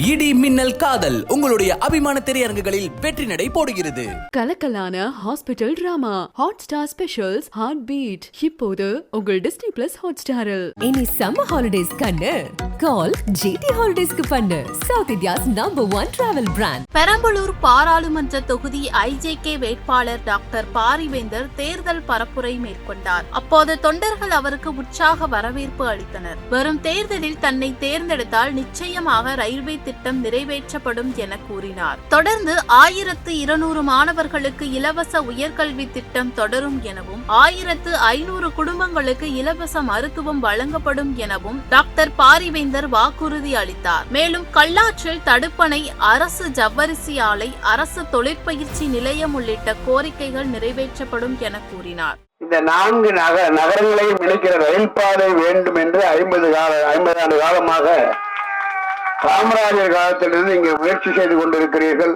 இடி மின்னல் காதல் உங்களுடைய அபிமான திரையரங்குகளில் வெற்றி நடை போடுகிறது. கலக்கலான hospital drama Hotstar specials heart beat இப்போது உங்கள் டிஸ்னி பிளஸ் ஹாட் ஸ்டாரில் இனி சம்மர் ஹாலிடேஸ் கண்ணு. கால் ஜிடி ஹாலிடேஸ்க்கு பண்ணு. South India's number one travel brand Perambalur பாராளுமன்ற தொகுதி ஐஜேகே வேட்பாளர் டாக்டர் பாரிவேந்தர் தேர்தல் பரப்புரை மேற்கொண்டார். அப்போது தொண்டர்கள் அவருக்கு உற்சாக வரவேற்பு அளித்தனர். வரும் தேர்தலில் தன்னை தேர்ந்தெடுத்தால் நிச்சயமாக ரயில்வே திட்டம் நிறைவேற்றப்படும் என கூறினார். தொடர்ந்து ஆயிரத்து இருநூறு மாணவர்களுக்கு இலவச உயர்கல்வி திட்டம் தொடரும் எனவும் ஆயிரத்து ஐநூறு குடும்பங்களுக்கு இலவச மருத்துவம் வழங்கப்படும் எனவும் டாக்டர் பாரிவேந்தர் வாக்குறுதி அளித்தார். மேலும் கல்லாற்றில் தடுப்பணை அரசு ஜவ்வரிசி ஆலை அரசு தொழிற்பயிற்சி நிலையம் உள்ளிட்ட கோரிக்கைகள் நிறைவேற்றப்படும் என கூறினார். இந்த நான்கு நகர நகரங்களையும் இணைக்கிற ரயில் பாதை வேண்டும் என்று ஐம்பது கால ஐம்பது ஆண்டு காலமாக காமராஜர் காலத்திலிருந்து இங்கே முயற்சி செய்து கொண்டிருக்கிறீர்கள்.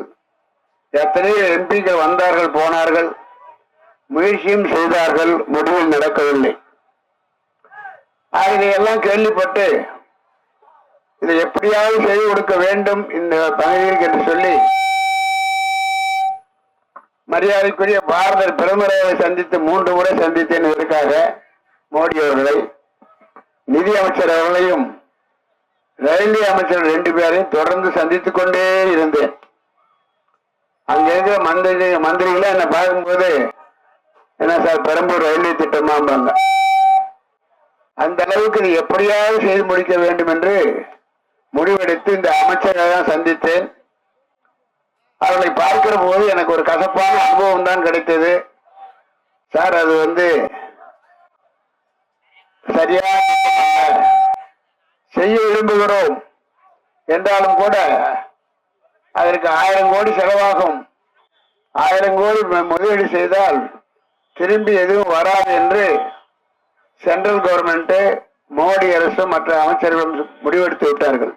எத்தனையோ எம்பிக்கள் வந்தார்கள் போனார்கள். முயற்சியும் செய்தார்கள் முடிவும் நடக்கவில்லை. ஆக இதையெல்லாம் கேள்விப்பட்டு இதை எப்படியாவது செய்து கொடுக்க வேண்டும் இந்த பகுதிக்கு என்று சொல்லி மரியாதைக்குரிய பாரத பிரதமரை சந்தித்து மூன்று முறை சந்தித்தேன் இதற்காக மோடி அவர்களை நிதி அமைச்சர் அவர்களையும் ரயில்வே அமைச்சர் ரெண்டு பேரையும் தொடர்ந்து சந்தித்துக் கொண்டே இருந்தேன். அங்க இருக்கிற மந்திரி மந்திரிகளை என்னை பார்க்கும்போது என்ன சார் பெரம்பூர் ரயில்வே திட்டமாம்பாங்க. அந்த அளவுக்கு இது எப்படியாவது செய்து முடிக்க வேண்டும் என்று முடிவெடுத்து இந்த அமைச்சரை தான் சந்தித்தேன். அவர்களை பார்க்கிற போது எனக்கு ஒரு கசப்பான அனுபவம் தான் கிடைத்தது. சார் அது வந்து சரியா விரும்புகிறோம். என்றாலும் கூட அதற்கு ஆயிரம் கோடி செலவாகும். ஆயிரம் கோடி முதலீடு செய்தால் திரும்பி எதுவும் வராது என்று சென்ட்ரல் கவர்மெண்ட் மோடி அரசு மற்ற அமைச்சர்களும் முடிவெடுத்து விட்டார்கள்.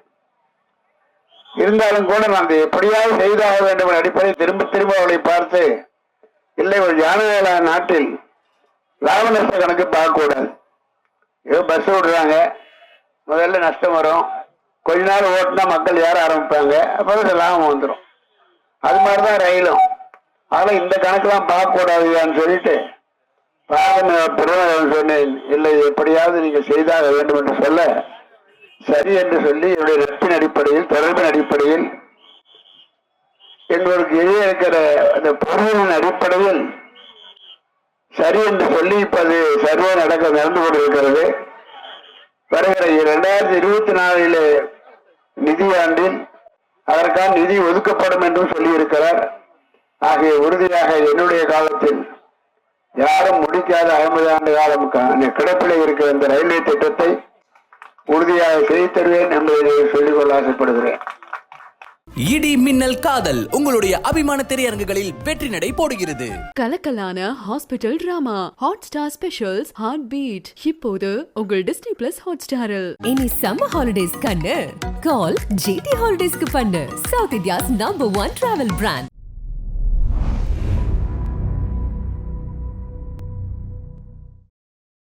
இருந்தாலும் கூட நான் எப்படியாவது செய்தாக வேண்டும் என்ற அடிப்படையில் திரும்ப திரும்ப அவளை பார்த்து இல்லை ஒரு ஜனநாயக நாட்டில் லாப நஷ்ட கணக்கு பார்க்கக்கூடாது. ஏதோ பஸ் விடுறாங்க முதல்ல நஷ்டம் வரும். கொஞ்ச நாள் ஓட்டினா மக்கள் ஏற ஆரம்பிப்பாங்க. அப்புறம் லாபம் வந்துடும் அது மாதிரி தான் ரயிலும். அதெல்லாம் இந்த கணக்கெல்லாம் பார்க்கக்கூடாதுன்னு சொல்லிட்டு பாரத பிரதமர் சொன்னேன். இல்லை எப்படியாவது நீங்கள் செய்தாக வேண்டும் என்று சொல்ல சரி என்று சொல்லி என்னுடைய ரத்தின் அடிப்படையில் தொடர்பின் அடிப்படையில் எங்களுக்கு எதிரே இருக்கிற அந்த பொருளின் அடிப்படையில் சரி என்று சொல்லி இப்ப அது சர்வே நடக்க நடந்து கொண்டிருக்கிறது. வருகிற இரண்டாயிரத்தி இருபத்தி நாலில் நிதியாண்டில் அதற்கான நிதி ஒதுக்கப்படும் என்றும் சொல்லியிருக்கிறார். ஆகிய உறுதியாக என்னுடைய காலத்தில் யாரும் முடிக்காத ஐம்பது ஆண்டு காலம் கிடப்பில் இருக்கிற இந்த ரயில்வே திட்டத்தை உறுதியாக செய்து தருவேன் என்பதை சொல்லிக்கொள்ள ஆசைப்படுகிறேன். இடி மின்னல் காதல் உங்களுடைய அபிமான திரையரங்குகளில் வெற்றி நடை போடுகிறது. கலக்கலான hospital drama Hotstar specials heart beat இப்போது உங்கள் டிஸ்னி பிளஸ் ஹாட் ஸ்டாரில் இனி சம்மர் ஹாலிடேஸ் கண்ணு. கால் ஜிடி ஹாலிடேஸ்க்கு பண்ணு. South India's number one travel brand